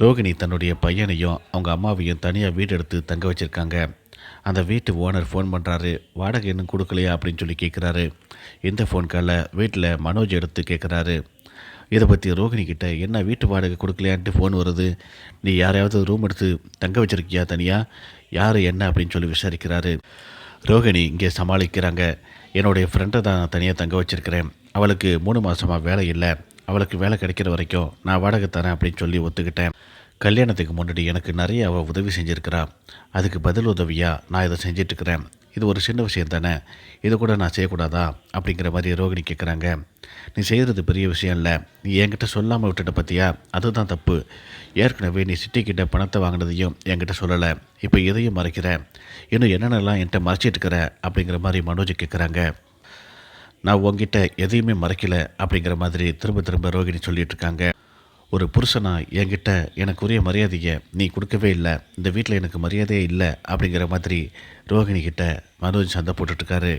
ரோகிணி தன்னுடைய பையனையும் அவங்க அம்மாவையும் தனியாக வீடு எடுத்து தங்க வச்சுருக்காங்க. அந்த வீட்டு ஓனர் ஃபோன் பண்ணுறாரு வாடகை இன்னும் கொடுக்கலையா அப்படின்னு சொல்லி கேட்குறாரு இந்த ஃபோன் காலில் வீட்டில் மனோஜ் எடுத்து கேட்குறாரு இதை பற்றி ரோகிணி கிட்ட என்ன வீட்டு வாடகை கொடுக்கலையான்ட்டு ஃபோன் வருது. நீ யாரையாவது ரூம் எடுத்து தங்க வச்சிருக்கியா தனியாக யார் என்ன? அப்படின்னு சொல்லி விசாரிக்கிறாரு. ரோகிணி இங்கே சமாளிக்கிறாங்க. என்னுடைய ஃப்ரெண்டை தான் நான் தனியாக தங்க வச்சுருக்கிறேன். அவளுக்கு மூணு மாதமாக வேலை இல்லை. அவளுக்கு வேலை கிடைக்கிற வரைக்கும் நான் வாடகை தரேன் அப்படின்னு சொல்லி ஒத்துக்கிட்டேன். கல்யாணத்துக்கு முன்னாடி எனக்கு நிறைய அவள் உதவி செஞ்சுருக்கிறா. அதுக்கு பதில் உதவியாக நான் இதை செஞ்சிட்ருக்கிறேன். இது ஒரு சின்ன விஷயம் தானே? இது கூட நான் செய்யக்கூடாதா? அப்படிங்கிற மாதிரி ரோகிணி கேட்குறாங்க நீ செய்கிறது பெரிய விஷயம் இல்லை. நீ என்கிட்ட சொல்லாமல் விட்டுட்ட பற்றியா அதுதான் தப்பு. ஏற்கனவே நீ சிட்டிக்கிட்ட பணத்தை வாங்கினதையும் என்கிட்ட சொல்லலை. இப்போ இதையும் மறைக்கிற? இன்னும் என்னென்னலாம் என்கிட்ட மறைச்சிட்டு இருக்கிற அப்படிங்கிற மாதிரி மனோஜ் கேட்குறாங்க நான் உங்ககிட்ட எதையுமே மறைக்கலை அப்படிங்கிற மாதிரி திரும்ப திரும்ப ரோகிணி சொல்லிட்டு இருக்காங்க. ஒரு புருஷனா என்கிட்ட எனக்கு உரிய மரியாதையை நீ கொடுக்கவே இல்லை. இந்த வீட்டில் எனக்கு மரியாதையே இல்லை அப்படிங்கிற மாதிரி ரோகிணி கிட்ட மனோஜ் சந்தை போட்டுட்ருக்காரு